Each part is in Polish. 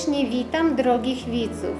serdecznie witam drogich widzów.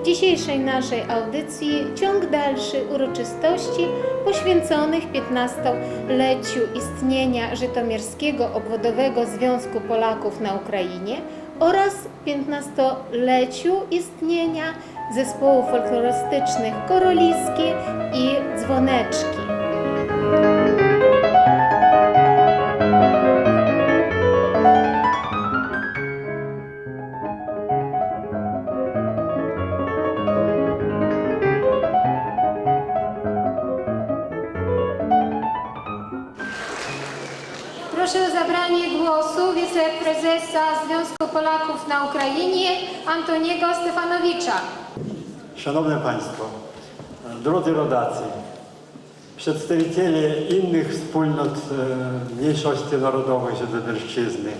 W dzisiejszej naszej audycji ciąg dalszy uroczystości poświęconych 15-leciu istnienia Żytomierskiego Obwodowego Związku Polaków na Ukrainie oraz 15-leciu istnienia zespołów folklorystycznych Koroliskie i Dzwoneczki. Antoniego Stefanowicza. Szanowne Państwo, drodzy rodacy, przedstawiciele innych wspólnot e, mniejszości narodowych Żytomierszczyzny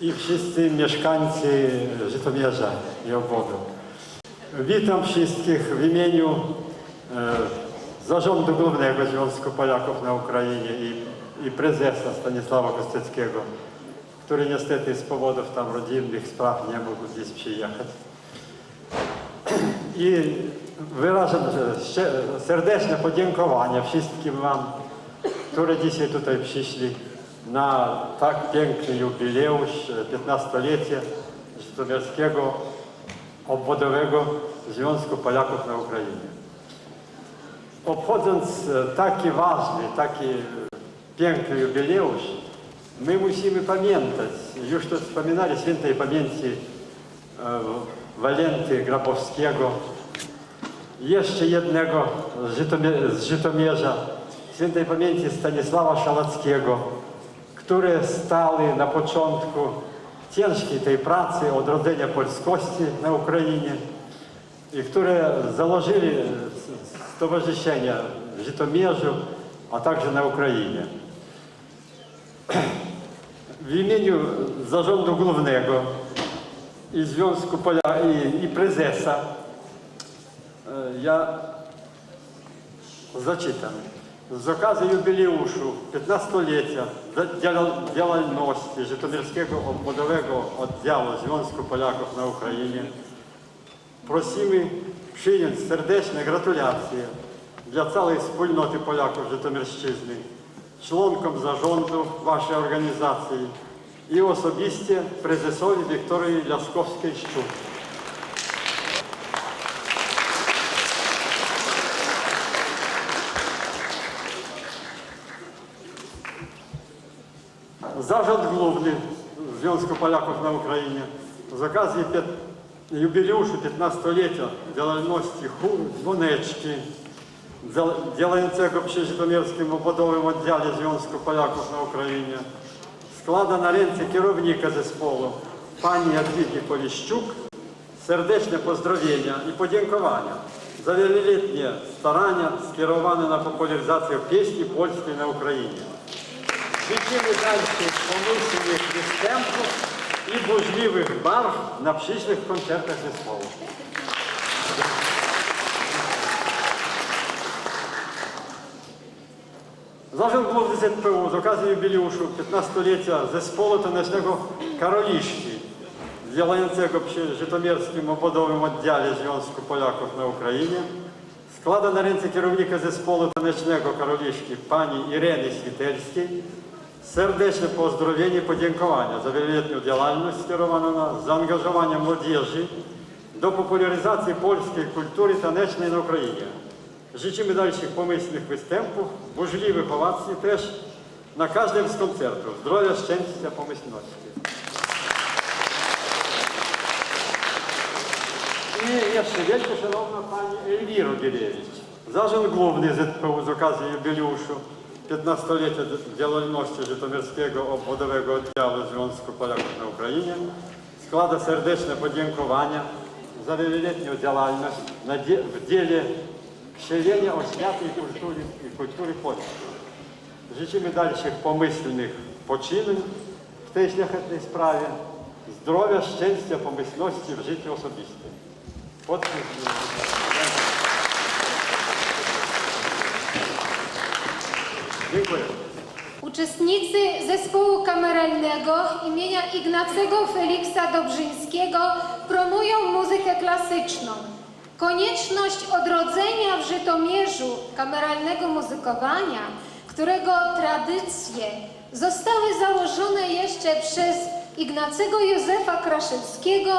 i wszyscy mieszkańcy Żytomierza i obwodu. Witam wszystkich w imieniu e, Zarządu Głównego Związku Polaków na Ukrainie i, i prezesa Stanisława Kosteckiego, który niestety z powodów tam rodzinnych spraw nie mógł dziś przyjechać. I wyrażam serdeczne podziękowanie wszystkim Wam, którzy dzisiaj tutaj przyszli na tak piękny jubileusz, e, 15-lecie Żytomierskiego Obwodowego Związku Polaków na Ukrainie. Obchodząc taki ważny, taki piękny jubileusz, my musimy pamiętać, już to wspominali świętej pamięci e, Walenty Grabowskiego, jeszcze jednego z, Żytomie- Żytomierza, świętej pamięci Stanisława Szalackiego, które stały na początku ciężkiej tej pracy odrodzenia polskości na Ukrainie i które założyli stowarzyszenia w Żytomierzu, a także na Ukrainie. W imieniu Zarządu Głównego i Związku Pola i, i prezesa e, ja zaczytam. Z okazji jubileuszu 15-lecia za- działa- działalności Żytomierskiego Obwodowego Oddziału Związku Polaków na Ukrainie prosimy przyjąć serdeczne gratulacje dla całej wspólnoty Polaków Żytomierszczyzny, członkom zarządu waszej organizacji i osobiście prezesowi Wiktorii Laskowskiej-Szczuk. Zarząd Główny Związku Polaków na Ukrainie z okazji pię- jubileuszu 15-lecia działalności chór Dzwoneczki, dzia- działającego przy Żytomierskim Obwodowym Oddziale Związku Polaków na Ukrainie, składa na ręce kierownika zespołu pani Jadwigi Poliszczuk serdeczne pozdrowienia i podziękowania za wieloletnie starania skierowane na popularyzację pieśni polskiej na Ukrainie. Życzymy dalszych pomyślnych występów i burzliwych barw na przyszłych koncertach zespołu. Зажив в ЗПУ з оказії юбілюшу 15-ліття зі сполоту ночного королішки, З'явленця як Житомирським ободовим відділі Зйонську поляків на Україні, склада на ринці керівника зі сполоту ночного королішки пані Ірени Світельській, сердечне поздоровлення і подякування за велетню діяльність скеровану за ангажування молодіжі до популяризації польської культури та нечної на Україні. Życzymy dalszych pomyślnych występów, burzliwych owacji też na każdym z koncertów. Zdrowia, szczęścia, pomyślności. I jeszcze wielce szanowna pani Elwiro Gielewicz. Zarząd Główny ZPU z okazji jubileuszu 15-lecia działalności Żytomierskiego Obwodowego Oddziału Związku Polaków na Ukrainie składa serdeczne podziękowania za wieloletnią działalność w dziele wcielenia oświaty i kultury, i kultury polskiej. Życzymy dalszych pomyślnych poczynań w tej szlachetnej sprawie, zdrowia, szczęścia, pomyślności w życiu osobistym. Podpis. Dziękuję. Uczestnicy zespołu kameralnego imienia Ignacego Feliksa Dobrzyńskiego promują muzykę klasyczną. Konieczność odrodzenia w Żytomierzu kameralnego muzykowania, którego tradycje zostały założone jeszcze przez Ignacego Józefa Kraszewskiego,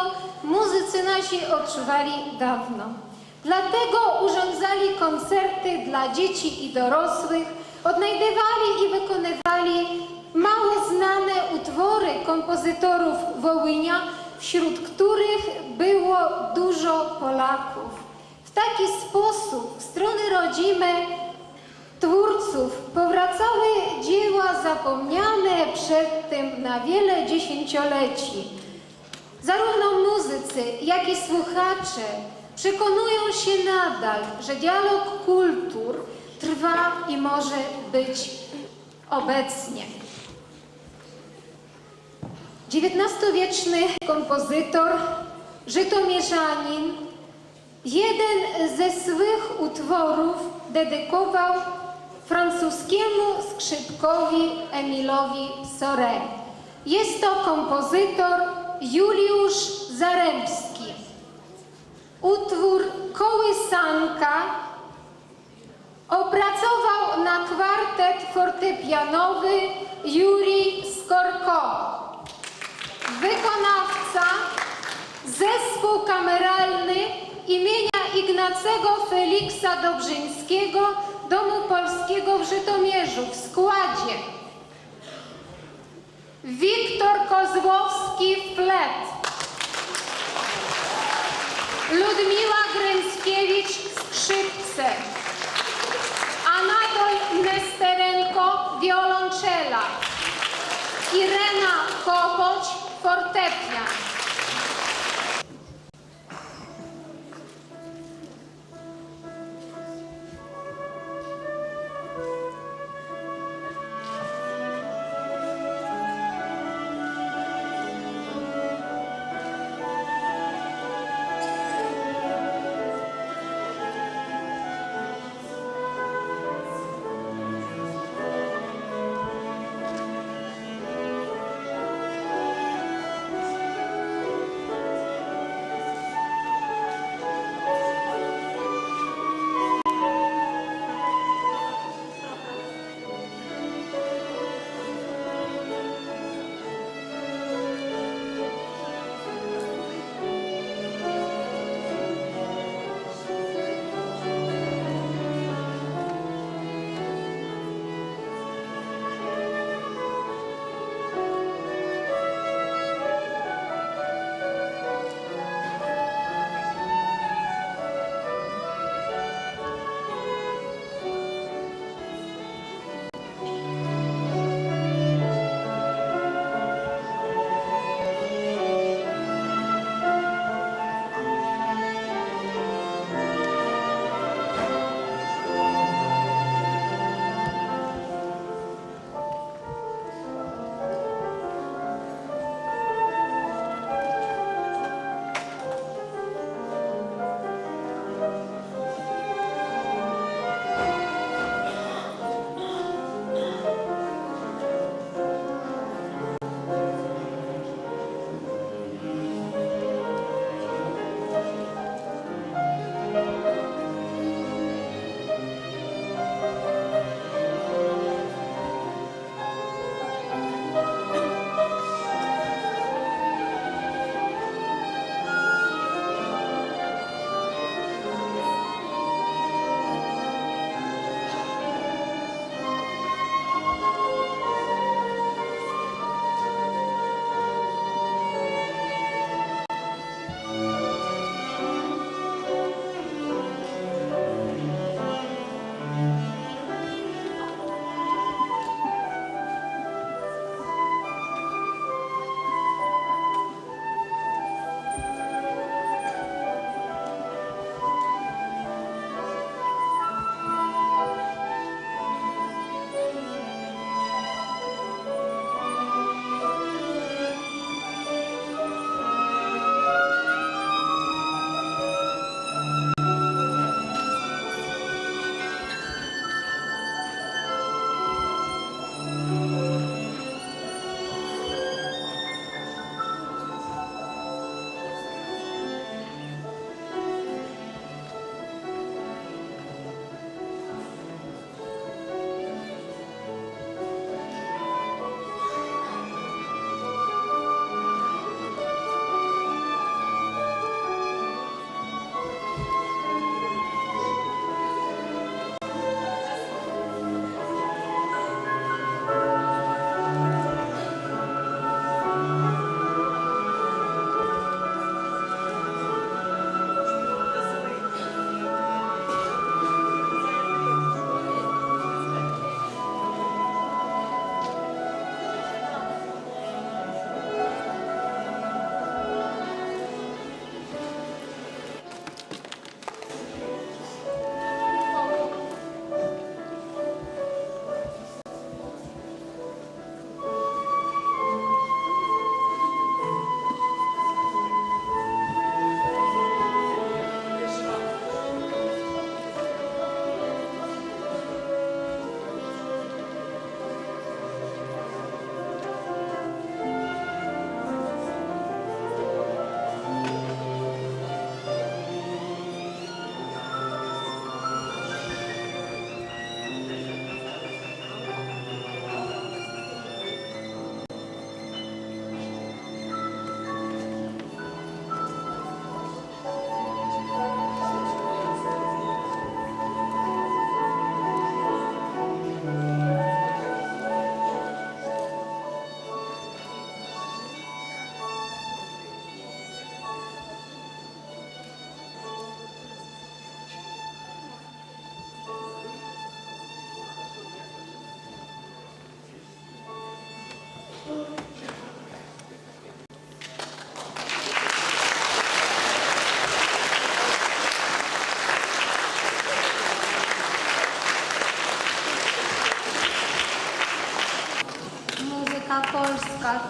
muzycy nasi odczuwali dawno. Dlatego urządzali koncerty dla dzieci i dorosłych, odnajdywali i wykonywali mało znane utwory kompozytorów Wołynia, wśród których było dużo Polaków. Taki sposób w strony rodzime twórców powracały dzieła zapomniane przedtem na wiele dziesięcioleci. Zarówno muzycy, jak i słuchacze przekonują się nadal, że dialog kultur trwa i może być obecnie. XIX-wieczny kompozytor, żytomierzanin, jeden ze swych utworów dedykował francuskiemu skrzypkowi Emilowi Sorel. Jest to kompozytor Juliusz Zaremski. Utwór Kołysanka opracował na kwartet fortepianowy Juri Skorko. Wykonawca zespół kameralny imienia Ignacego Feliksa Dobrzyńskiego Domu Polskiego w Żytomierzu w składzie. Wiktor Kozłowski Flet. Ludmiła Gręckiewicz skrzypce. Anatol Nesterenko wiolonczela Irena Kopoć fortepian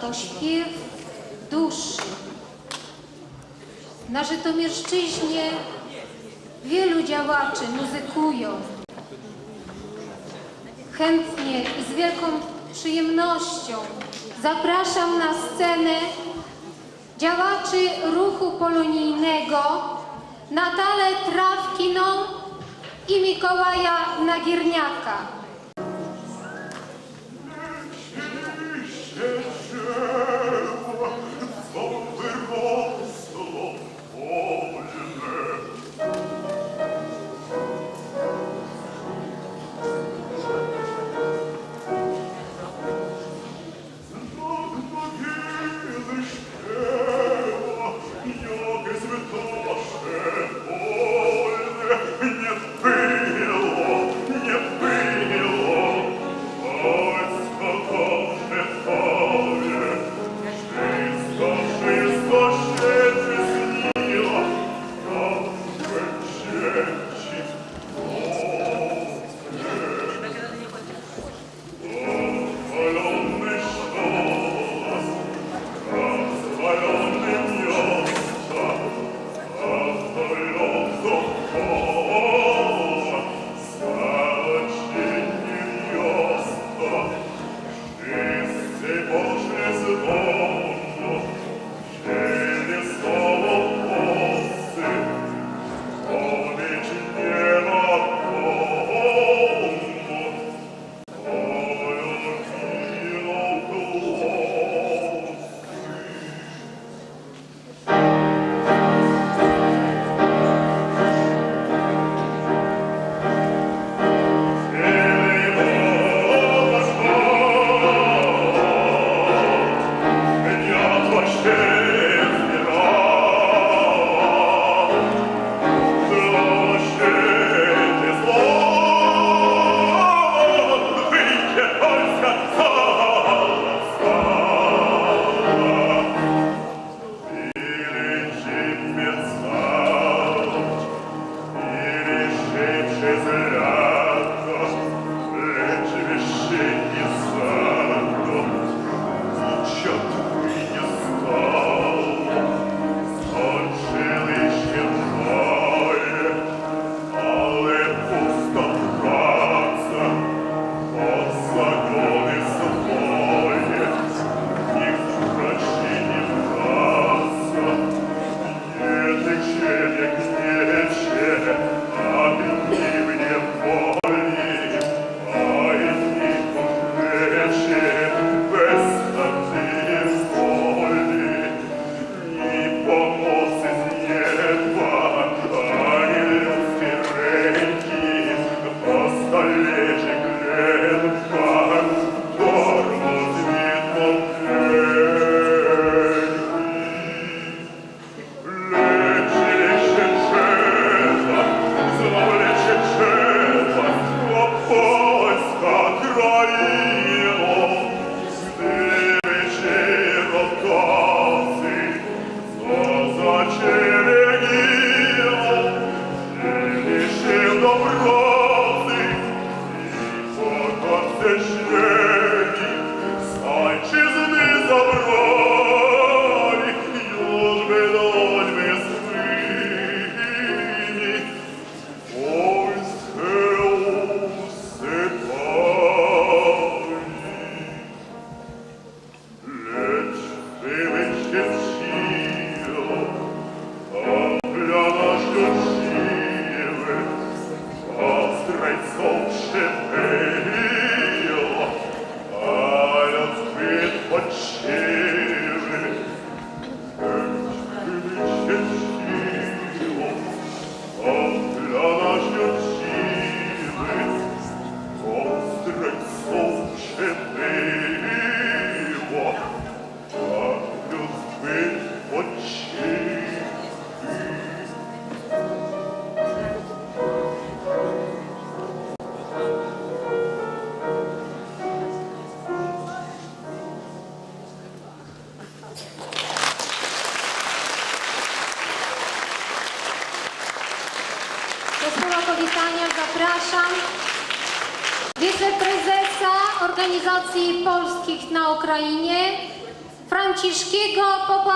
to śpiew duszy. Na Żytomierszczyźnie wielu działaczy muzykują. Chętnie i z wielką przyjemnością zapraszam na scenę działaczy ruchu polonijnego Natalę Trawkiną i Mikołaja Nagierniaka.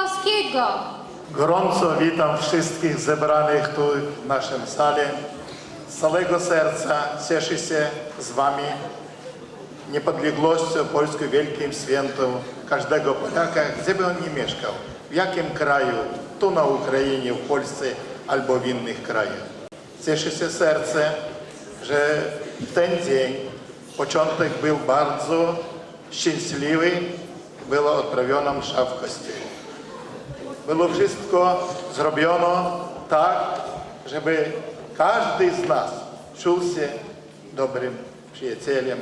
Popławskiego. Gorąco witam wszystkich zebranych tu w naszym sali. Z całego serca cieszę się z Wami niepodległością polską wielkim świętem każdego Polaka, gdzie by on nie mieszkał, w jakim kraju, tu na Ukrainie, w Polsce albo w innych krajach. Cieszę się serce, że w ten dzień początek był bardzo szczęśliwy, msza w kościele. Było wszystko zrobiono tak, żeby każdy z nas czuł się dobrym przyjacielem,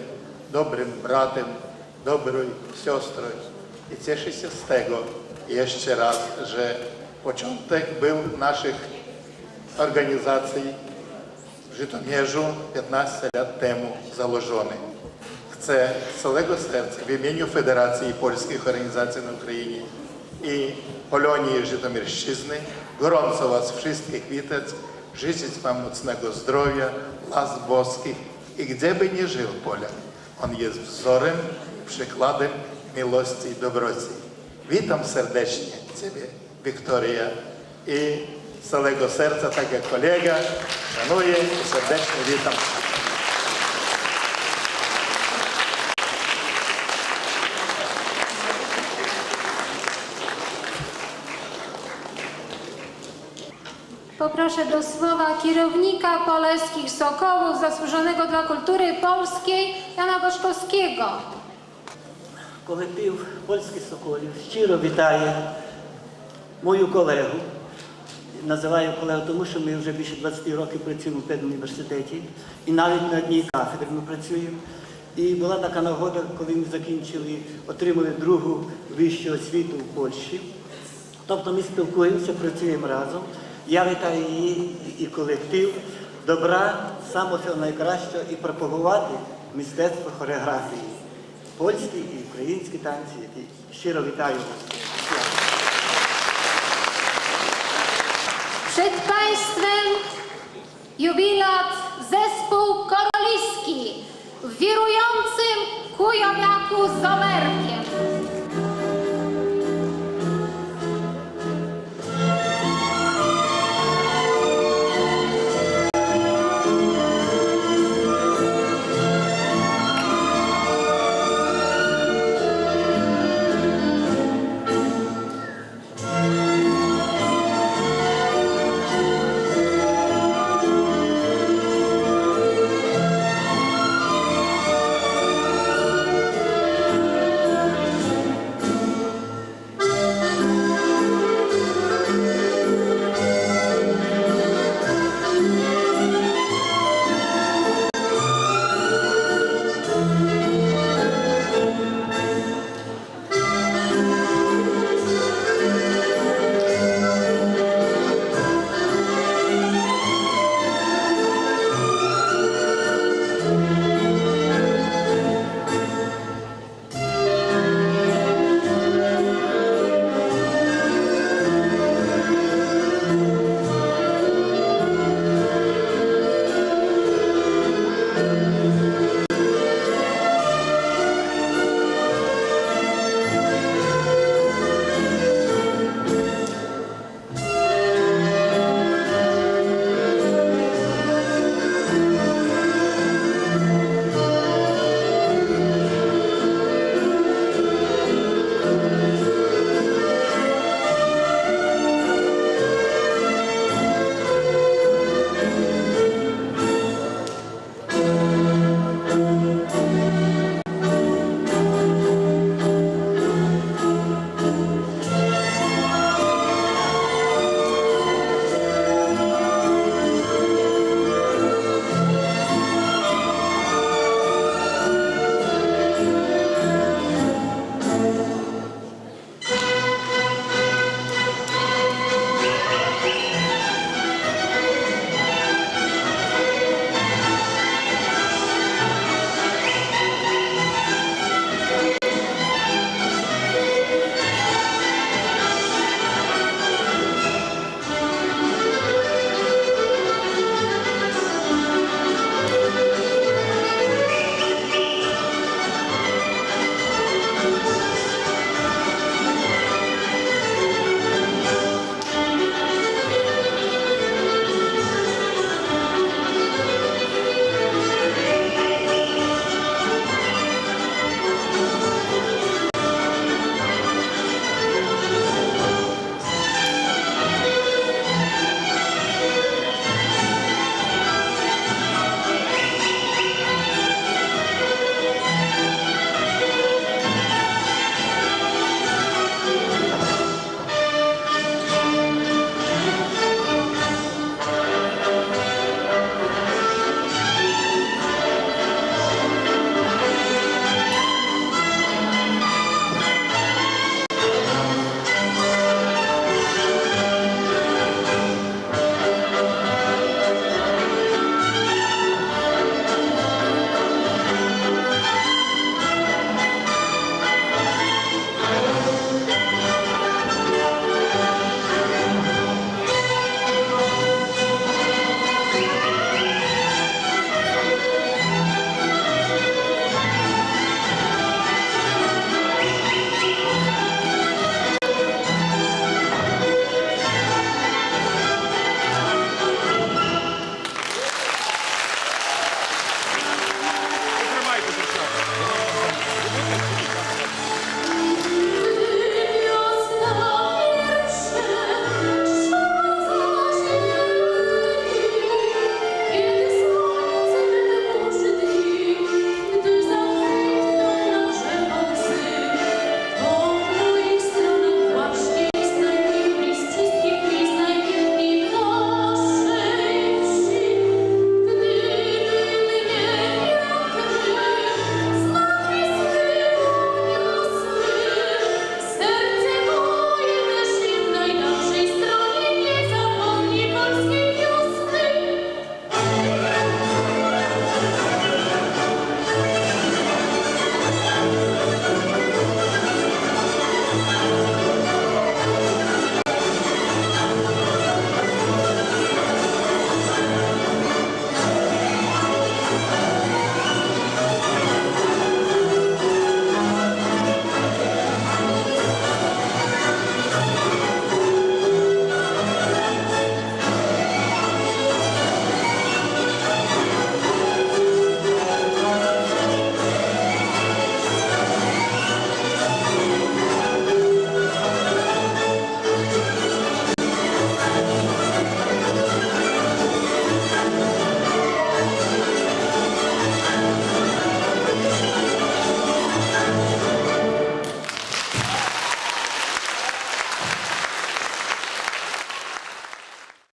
dobrym bratem, dobrą siostrą. I cieszę się z tego jeszcze raz, że początek był naszych organizacji w Żytomierzu 15 lat temu założony. Chcę z całego serca w imieniu Federacji Polskich Organizacji na Ukrainie i Polonii Żytomierszczyzny gorąco Was wszystkich witać, życzyć Wam mocnego zdrowia, las boskich i gdzie by nie żył Polak, on jest wzorem, przykładem miłości i dobroci. Witam serdecznie Ciebie, Wiktoria, i z całego serca, tak jak kolega, szanuję i serdecznie witam. Poproszę do słowa kierownika Poleskich Sokołów, zasłużonego dla kultury polskiej, Jana Boszkowskiego. Колектив польських соколів щиро вітає мою колегу. Називаю колегу, тому що ми вже більше 20 років працюємо в педуніверситеті і навіть на одній кафедрі ми працюємо. І була така нагода, коли ми закінчили, отримали другу вищу освіту в Польщі. Тобто ми спілкуємося, працюємо разом. Я вітаю її і колектив, добра, самого найкращого і пропагувати мистецтво хореографії. Польські і українські танці, які щиро вітаю вас. Przed Państwem jubilat zespół Koroliski w wirującym.